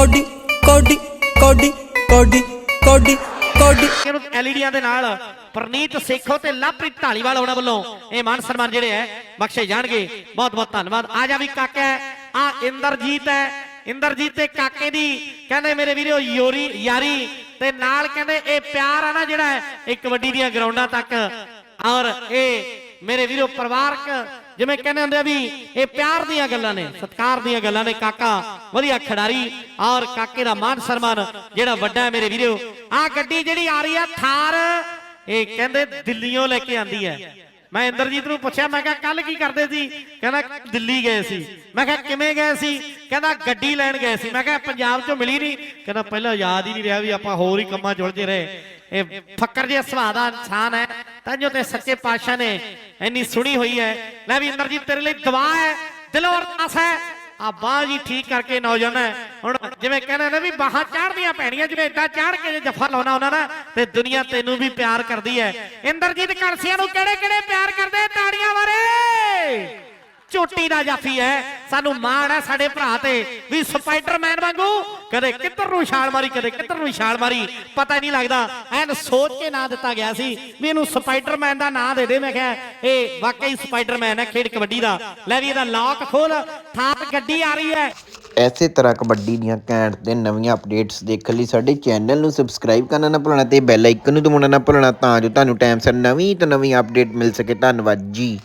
Cody ਕੋਡੀ ਕੋਡੀ ਕੋਡੀ ਕੋਡੀ ਕੋਡੀ। ਇਹਨੂੰ ਐਲਈਡੀਆਂ ਦੇ ਨਾਲ ਪ੍ਰਨੀਤ ਸੇਖੋ ਤੇ ਲਵਪ੍ਰੀਤ ਢਾਲੀਵਾਲ ਉਹਨਾਂ ਵੱਲੋਂ ਇਹ ਮਾਨ ਸਨਮਾਨ ਜਿਹੜੇ ਹੈ ਬਖਸ਼ੇ ਜਾਣਗੇ। ਬਹੁਤ ਬਹੁਤ ਧੰਨਵਾਦ। ਆ ਜਾ ਵੀ ਕਾਕਾ ਆ ਇੰਦਰਜੀਤ ਹੈ। ਇੰਦਰਜੀਤ ਤੇ ਕਾਕੇ ਦੀ ਕਹਿੰਦੇ ਮੇਰੇ ਵੀਰੋ ਯੋਰੀ ਯਾਰੀ ਤੇ ਨਾਲ ਕਹਿੰਦੇ ਇਹ ਪਿਆਰ ਆ ਨਾ ਜਿਹੜਾ ਹੈ, ਇਹ ਕਬੱਡੀ ਦੀਆਂ ਗਰਾਊਂਡਾਂ ਤੱਕ। ਔਰ ਇਹ ਮੇਰੇ ਵੀਰੋ ਪਰਿਵਾਰਕ, ਜਿਵੇਂ ਕਹਿੰਦੇ ਹੁੰਦੇ ਆ ਵੀ ਇਹ ਪਿਆਰ ਦੀਆਂ ਗੱਲਾਂ ਨੇ, ਸਤਿਕਾਰ ਦੀਆਂ ਗੱਲਾਂ ਨੇ, ਕਾਕਾ ਵਧੀਆ ਖਿਡਾਰੀ ਔਰ ਕਾਕੇ ਦਾ ਮਾਨ ਸਨਮਾਨ ਜਿਹੜਾ ਵੱਡਾ ਹੈ ਮੇਰੇ ਵੀਰੋ। ਆ ਗੱਡੀ ਜਿਹੜੀ ਆ ਰਹੀ ਆ ਥਾਰ, ਇਹ ਕਹਿੰਦੇ ਦਿੱਲੀੋਂ ਲੈ ਕੇ ਆਂਦੀ ਹੈ। ਮੈਂ ਇੰਦਰਜੀਤ ਨੂੰ ਪੁੱਛਿਆ, ਮੈਂ ਕਿਹਾ ਕੱਲ ਕੀ ਕਰਦੇ ਸੀ? ਕਹਿੰਦਾ, ਦਿੱਲੀ ਗਏ ਸੀ। ਮੈਂ ਕਿਹਾ, ਕਿਵੇਂ ਗਏ ਸੀ? ਕਹਿੰਦਾ, ਗੱਡੀ ਲੈਣ ਗਏ ਸੀ। ਮੈਂ ਕਿਹਾ, ਪੰਜਾਬ ਚੋਂ ਮਿਲੀ ਨਹੀਂ? ਕਹਿੰਦਾ, ਪਹਿਲਾਂ ਯਾਦ ਹੀ ਨਹੀਂ ਰਿਹਾ ਵੀ ਆਪਾਂ ਹੋਰ ਹੀ ਕੰਮਾਂ 'ਚ ਉਲਝੇ ਰਹੇ। ਇਹ ਫੱਕਰ ਜੇ ਸੁਭਾਅ ਦਾ ਇਨਸਾਨ ਹੈ। ਤਾਂ ਜੋ ਤੇ ਸੱਚੇ ਪਾਤਸ਼ਾਹ ਨੇ ਇੰਨੀ ਸੁਣੀ ਹੋਈ ਹੈ। ਲੈ ਵੀ ਇੰਦਰਜੀਤ ਤੇਰੇ ਲਈ ਦੁਆ ਹੈ। ਦਿਲੋਂ ਅਰਦਾਸ ਹੈ। ਆ ਬਾਹ ਜੀ ਠੀਕ ਕਰਕੇ ਨੌਜਵਾਨ ਹੈ। ਹੁਣ ਜਿਵੇਂ ਕਹਿੰਦੇ ਨੇ ਵੀ ਬਾਹਾਂ ਚਾੜਦੀਆਂ ਪੈਣੀਆਂ, ਜਿਵੇਂ ਇਦਾਂ ਚਾੜ ਕੇ ਜੇ ਜੱਫਾ ਲਾਉਣਾ ਉਹਨਾਂ ਦਾ, ਤੇ ਦੁਨੀਆ ਤੈਨੂੰ ਵੀ ਪਿਆਰ ਕਰਦੀ ਹੈ। ਇੰਦਰਜੀਤ ਕਲਸੀਆਂ ਨੂੰ ਕਿਹੜੇ ਕਿਹੜੇ ਪਿਆਰ ਕਰਦੇ? ਤਾੜੀਆਂ ਮਾਰੇ ਚੋਟੀ ਦਾ ਜਾਫੀ ਹੈ। ਸਾਨੂੰ ਮਾਣ ਹੈ ਸਾਡੇ ਭਰਾ ਤੇ ਵੀ ਸਪਾਈਡਰਮੈਨ ਕਦੇ ਕਿੱਧਰ ਨੂੰ ਛਾਲ ਮਾਰੀ, ਕਦੇ ਕਿੱਧਰ ਨੂੰ ਛਾਲ ਮਾਰੀ, ਪਤਾ ਨਹੀਂ ਲੱਗਦਾ। ਐਨ ਸੋਚ ਕੇ ਨਾਂ ਦਿੱਤਾ ਗਿਆ ਸੀ ਵੀ ਇਹਨੂੰ ਸਪਾਈਡਰਮੈਨ ਦਾ ਨਾਂ ਦੇ ਦੇ। ਮੈਂ ਕਿਹਾ, ਇਹ ਵਾਕਈ ਸਪਾਈਡਰਮੈਨ ਹੈ ਖੇਡ ਕਬੱਡੀ ਦਾ। ਲੈ ਵੀ ਇਹਦਾ ਲੌਕ ਖੋਲ, ਥਾਪ ਗੱਡੀ ਆ ਰਹੀ ਹੈ। ਐਸੇ ਤਰ੍ਹਾਂ ਕਬੱਡੀ ਦੀਆਂ ਘੈਂਟ ਤੇ ਨਵੀਆਂ ਅਪਡੇਟਸ ਦੇਖਣ ਲਈ ਸਾਡੇ ਚੈਨਲ ਨੂੰ ਸਬਸਕ੍ਰਾਈਬ ਕਰਨਾ ਨਾ ਭੁੱਲਣਾ ਤੇ ਬੈਲ ਆਈਕਨ ਨੂੰ ਦਬਾਉਣਾ ਨਾ ਭੁੱਲਣਾ ਤਾਂ ਜੋ ਤੁਹਾਨੂੰ ਟਾਈਮ ਸਿਰ ਨਵੀਂ ਤੋਂ ਨਵੀਂ ਅਪਡੇਟ ਮਿਲ ਸਕੇ। ਧੰਨਵਾਦ ਜੀ।